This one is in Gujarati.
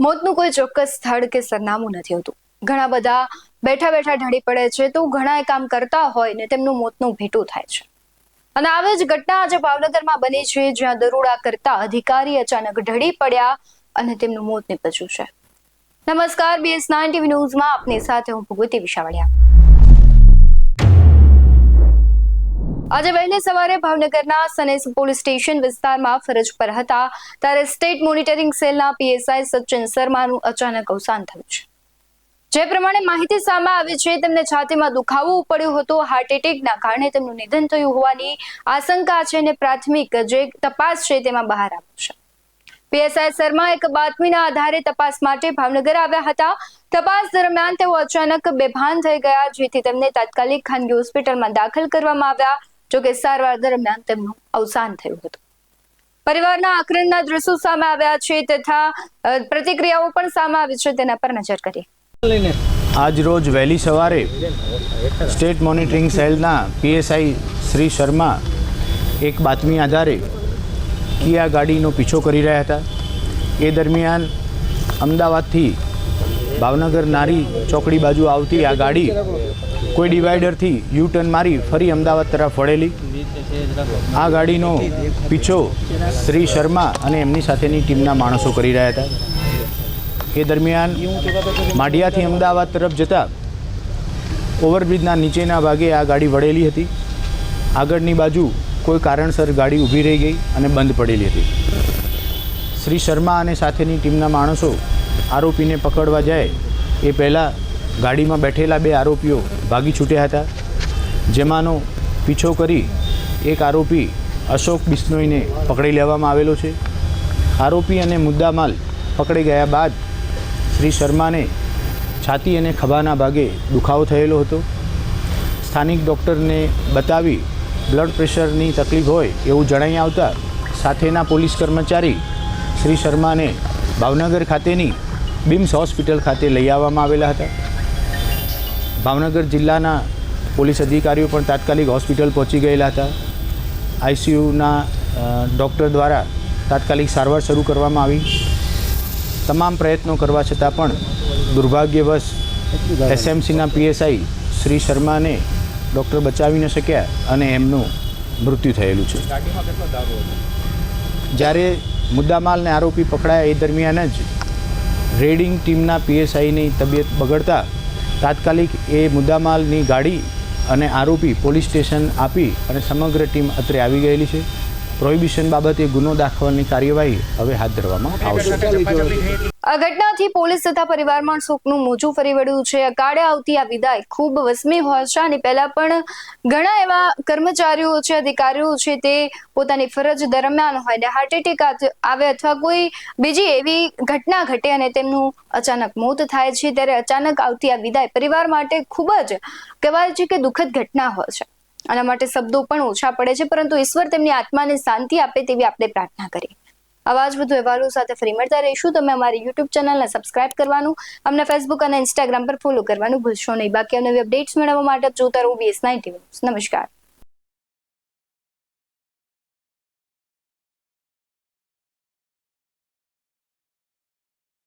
મોતનું કોઈ ચોક્કસ સ્થળ કે સરનામું નથી હોતું. ઘણા બધા બેઠા બેઠા ઢળી પડે છે તો ઘણા કામ કરતા હોય ને તેમનું મોતનું ભેટું થાય છે. અને આવી જ ઘટના આજે ભાવનગરમાં બની છે, જ્યાં દરોડા કરતા અધિકારી અચાનક ઢળી પડ્યા અને તેમનું મોત નીપજ્યું છે. નમસ્કાર બીએસ નાઇન ટીવી ન્યૂઝમાં આપની સાથે હું ભગવતી વિશાવડિયા આજે વહેલી સવારે ભાવનગરના સનેસ પોલીસ સ્ટેશન વિસ્તારમાં ફરજ પર હતા, ત્યારે સ્ટેટ મોનિટરિંગ સેલના પીએસઆઈ સચિન શર્માનું અચાનક અવસાન થયું છે. જે પ્રમાણે માહિતી સામે આવી છે, તેમને છાતીમાં દુખાવો પડ્યો હતો હાર્ટ એટેકના કારણે તેમનું નિધન થયું હોવાની આશંકા છે અને પ્રાથમિક જે તપાસ છે તેમાં બહાર આવ્યું છે. પીએસઆઈ શર્મા એક બાતમીના આધારે તપાસ માટે ભાવનગર આવ્યા હતા. તપાસ દરમિયાન તેઓ અચાનક બેભાન થઈ ગયા, જેથી તેમને તાત્કાલિક ખાનગી હોસ્પિટલમાં દાખલ કરવામાં આવ્યા. જોકે સારવાર દરમિયાન તેમનું અવસાન થયું હતું. પરિવારના આક્રમના દ્રશ્યો સામે આવ્યા છે તથા પ્રતિક્રિયાઓ પણ સામે આવી છે તેના પર નજર કરીએ. આજ રોજ વહેલી સવારે સ્ટેટ મોનિટરિંગ સેલના પીએસઆઈ શ્રી શર્મા એક બાતમી આધારે કિયા ગાડીનો પીછો કરી રહ્યા હતા. એ દરમિયાન અમદાવાદથી ભાવનગર નારી ચોકડી બાજુ આવતી આ ગાડી કોઈ ડિવાઈડરથી યુ ટર્ન મારી ફરી અમદાવાદ તરફ વળેલી. આ ગાડીનો પીછો શ્રી શર્મા અને એમની સાથેની ટીમના માણસો કરી રહ્યા હતા. એ દરમિયાન માઢિયાથી અમદાવાદ તરફ જતા ઓવરબ્રિજના નીચેના ભાગે આ ગાડી વળેલી હતી. આગળની બાજુ કોઈ કારણસર ગાડી ઊભી રહી ગઈ અને બંધ પડેલી હતી. શ્રી શર્મા અને સાથેની ટીમના માણસો આરોપીને પકડવા જાય, એ પહેલાં ગાડીમાં બેઠેલા બે આરોપીઓ ભાગી છૂટ્યા હતા, જેમાંનો પીછો કરી એક આરોપી અશોક બિશ્નોઈને પકડી લેવામાં આવેલો છે. આરોપી અને મુદ્દામાલ પકડી ગયા બાદ શ્રી શર્માને છાતી અને ખભાના ભાગે દુખાવો થયેલો હતો. સ્થાનિક ડૉક્ટરને બતાવી બ્લડ પ્રેશરની તકલીફ હોય એવું જણાઈ આવતા સાથેના પોલીસ કર્મચારી શ્રી શર્માને ભાવનગર ખાતેની બિમ્સ હોસ્પિટલ ખાતે લઈ આવવામાં આવેલા હતા. ભાવનગર જિલ્લાના પોલીસ અધિકારીઓ પણ તાત્કાલિક હોસ્પિટલ પહોંચી ગયેલા હતા. આઈસીયુના ડૉક્ટર દ્વારા તાત્કાલિક સારવાર શરૂ કરવામાં આવી. તમામ પ્રયત્નો કરવા છતાં પણ દુર્ભાગ્યવશ એસએમસીના પીએસઆઈ શ્રી શર્માને ડૉક્ટર બચાવી ન શક્યા અને એમનું મૃત્યુ થયેલું છે. જ્યારે મુદ્દામાલને આરોપી પકડાયા એ દરમિયાન જ રેડિંગ ટીમના પીએસઆઈની તબિયત બગડતા તાત્કાલિક એ મુદ્દામાલની ગાડી અને આરોપી પોલીસ સ્ટેશન આપી અને સમગ્ર ટીમ અત્રે આવી ગયેલી છે. પ્રોહિબિશન બાબતે ગુનો દાખવવાની કાર્યવાહી હવે હાથ ધરવામાં આવશે. આ ઘટનાથી પોલીસ તથા પરિવારમાં શોકનું મોજું ફરી વળ્યું છે. અકાળે આવતી આ વિદાય ખૂબ વસમી હોય છે અને પહેલા પણ ઘણા એવા કર્મચારીઓ છે અધિકારીઓ છે તે પોતાની ફરજ દરમિયાન હોય ને હાર્ટ એટેક આવે અથવા કોઈ બીજી એવી ઘટના ઘટે અને તેમનું અચાનક મોત થાય છે ત્યારે અચાનક આવતી આ વિદાય પરિવાર માટે ખૂબ જ કહેવાય છે કે દુઃખદ ઘટના હોય છે. આના માટે શબ્દો પણ ઓછા પડે છે, પરંતુ ઈશ્વર તેમની આત્માને શાંતિ આપે તેવી આપણે પ્રાર્થના કરીએ. આવા જ વધુ અહેવાલો સાથે ફરી મળતા રહીશું. તમે અમારી યુટ્યુબ ચેનલને સબસ્ક્રાઇબ કરવાનું, અમને ફેસબુક અને ઇન્સ્ટાગ્રામ પર ફોલો કરવાનું ભૂલશો નહીં. બાકી નવી અપડેટ્સ મેળવવા માટે જોતા રહો બીએસ નાઇન્ટી નમસ્કાર.